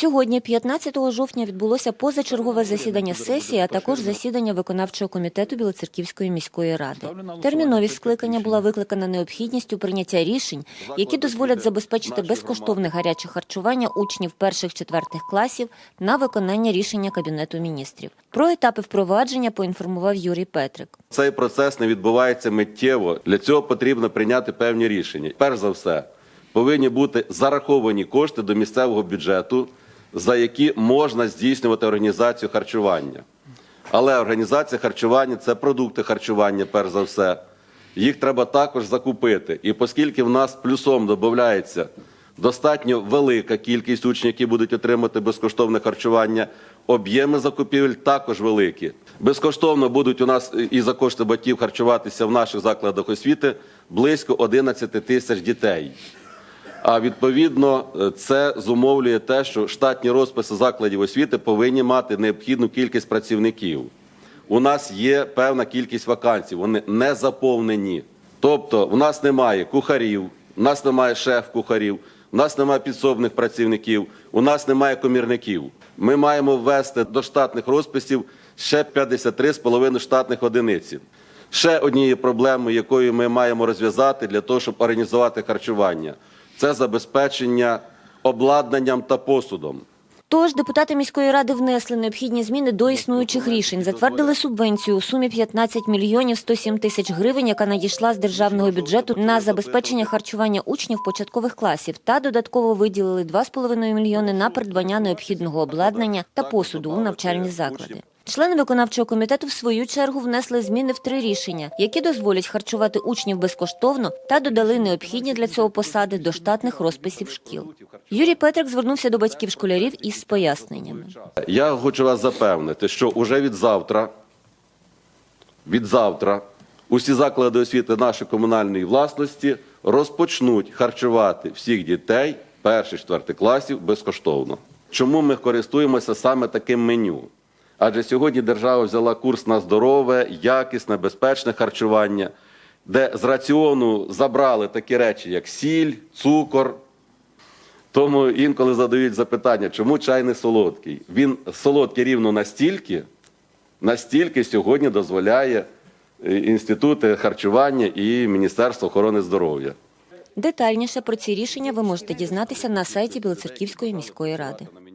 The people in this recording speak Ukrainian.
Сьогодні, 15 жовтня, відбулося позачергове засідання сесії, а також засідання виконавчого комітету Білоцерківської міської ради. Терміновість скликання була викликана необхідністю прийняття рішень, які дозволять забезпечити безкоштовне гаряче харчування учнів перших-четвертих класів на виконання рішення Кабінету міністрів. Про етапи впровадження поінформував Юрій Петрик. Цей процес не відбувається миттєво. Для цього потрібно прийняти певні рішення. Перш за все, повинні бути зараховані кошти до місцевого бюджету, за які можна здійснювати організацію харчування. Але організація харчування це продукти харчування, перш за все. Їх треба також закупити. І оскільки в нас плюсом додається достатньо велика кількість учнів, які будуть отримати безкоштовне харчування, об'єми закупівель також великі. Безкоштовно будуть у нас і за кошти батьків харчуватися в наших закладах освіти близько 11 тисяч дітей. А відповідно, е, це зумовлює те, що штатні розписи закладів освіти повинні мати необхідну кількість працівників. У нас є певна кількість вакансій, вони не заповнені. Тобто, в нас немає кухарів, у нас немає шеф-кухарів, у нас немає підсобних працівників, у нас немає комірників. Ми маємо ввести до штатних розписів ще 53,5 штатних одиниці. Ще однією проблемою, якою ми маємо розв'язати для того, щоб організувати харчування, це забезпечення обладнанням та посудом. Тож депутати міської ради внесли необхідні зміни до існуючих рішень, затвердили субвенцію у сумі 15 мільйонів 107 тисяч гривень, яка надійшла з державного бюджету на забезпечення харчування учнів початкових класів, та додатково виділили 2,5 мільйони на придбання необхідного обладнання та посуду у навчальні заклади. Члени виконавчого комітету в свою чергу внесли зміни в три рішення, які дозволять харчувати учнів безкоштовно та додали необхідні для цього посади до штатних розписів шкіл. Юрій Петрик звернувся до батьків школярів із поясненнями. Я хочу вас запевнити, що уже від завтра, від завтра, усі заклади освіти нашої комунальної власності розпочнуть харчувати всіх дітей перших четвертих класів безкоштовно. Чому ми користуємося саме таким меню? Адже сьогодні держава взяла курс на здорове, якісне, безпечне харчування, де з раціону забрали такі речі, як сіль, цукор, тому інколи задають запитання, чому чай не солодкий? Він солодкий рівно настільки, настільки сьогодні дозволяє е, інститути харчування і Міністерство охорони здоров'я. Детальніше про ці рішення ви можете дізнатися на сайті Білоцерківської міської ради.